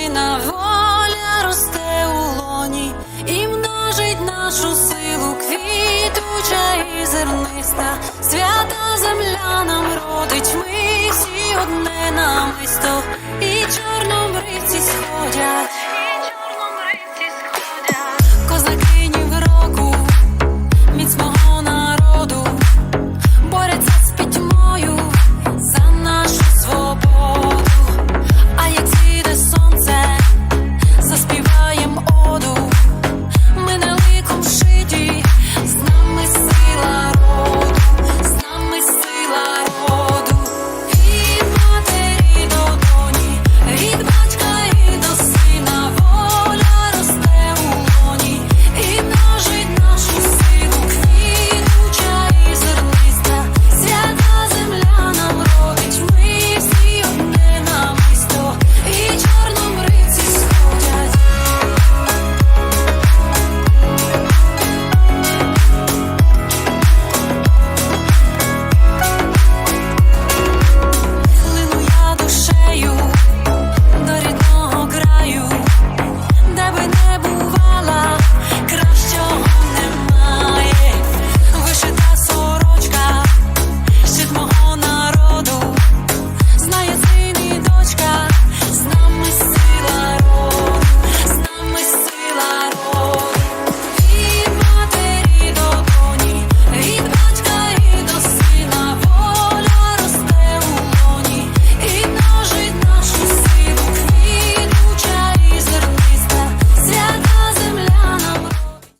Єдина воля росте у лоні і множить нашу силу квітуча і зерниста, свята земля нам родить, ми всі одне намисто.